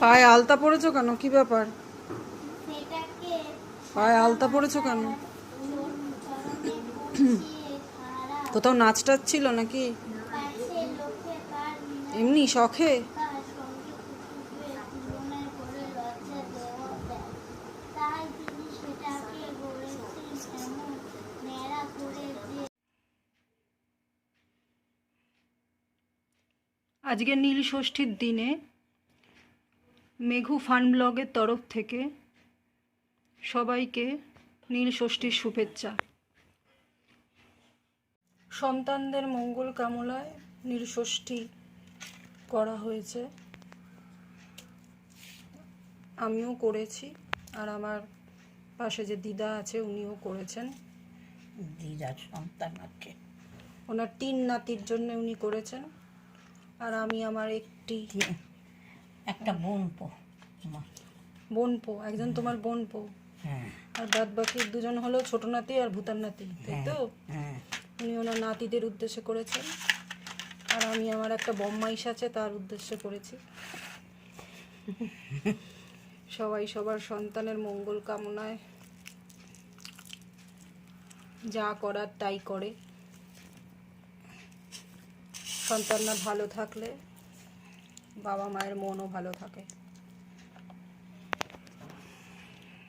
পায়ে আলতা পড়েছো কেন? কি ব্যাপার? পায়ে আলতা পড়েছো কেন? কোথাও নাচ টাচ ছিল নাকি? এমনি শখে? আজকে নীল ষষ্ঠীর দিনে মেঘু ফান ব্লগের তরফ থেকে সবাইকে নীল ষষ্ঠীর শুভেচ্ছা। সন্তানদের মঙ্গল কামলায় নীল ষষ্ঠী করা হয়েছে। আমিও করেছি আর আমার পাশে যে দিদা আছে উনিও করেছেন। দিদার সন্তান আছে। ওনার তিন নাতির জন্য উনি করেছেন আর আমি আমার একটি একটা বোন পো আমার। বোনপো একজন তোমার বোনপো হ্যাঁ। আর বাদ বাকি দুজন হলো ছোট নাতি আর ভূতার নাতি তাই তো? হ্যাঁ। উনি ওনার নাতিদের উদ্দেশ্যে করেছেন। আর আমি আমার একটা বম্মাইশ আছে তার উদ্দেশ্যে করেছি। সবাই সবার সন্তানের মঙ্গল কামনায় যা করার তাই করে। সন্তানরা ভালো থাকলে বাবা মায়ের মনও ভালো থাকে।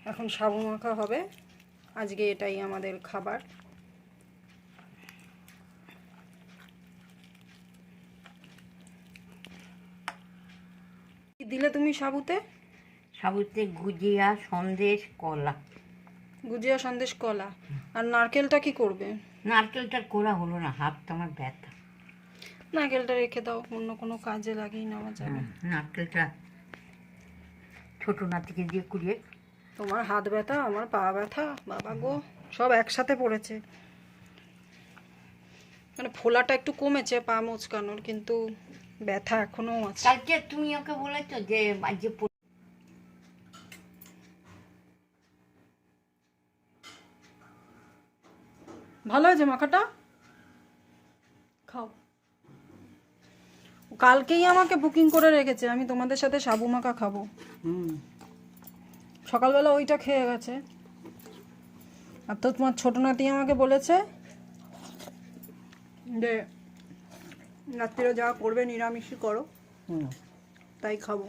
এখন সাবু মাখা হবে। আজকে এটাই আমাদের খাবার। কি দিলে তুমি সাবুতে? সাবুতে গুজিয়া সন্দেশ কলা। গুজিয়া সন্দেশ কলা। আর নারকেলটা কি করবে? নারকেলটার কোড়া হলো না হাতটা আমার ব্যথা। নারকেলটা রেখে দাও অন্য কোনো কাজে লাগিয়ে নেওয়া যাবে। হুম, নারকেলটা ছোট নাতিকে দিয়ে কুড়িয়ে। তোমার হাত ব্যথা আমার পা ব্যথা বাবা গো সব একসাথে পড়েছে। মানে ফোলাটা একটু কমেছে পা মোচকানোর কিন্তু ব্যথা এখনও আছে। কালকে তুমি ওকে বলেছ যে আজকে ভালো হয়েছে মাখাটা? খাও। কালকেই আমাকে বুকিং করে রেখেছে আমি তোমাদের সাথে সাবু মাখা খাব। সকালবেলা ওইটা খেয়ে গেছে। আর তো তোমার ছোট নাতি আমাকে বলেছে যে রাত্রিরা যা করবে নিরামিষই করো। তাই খাব।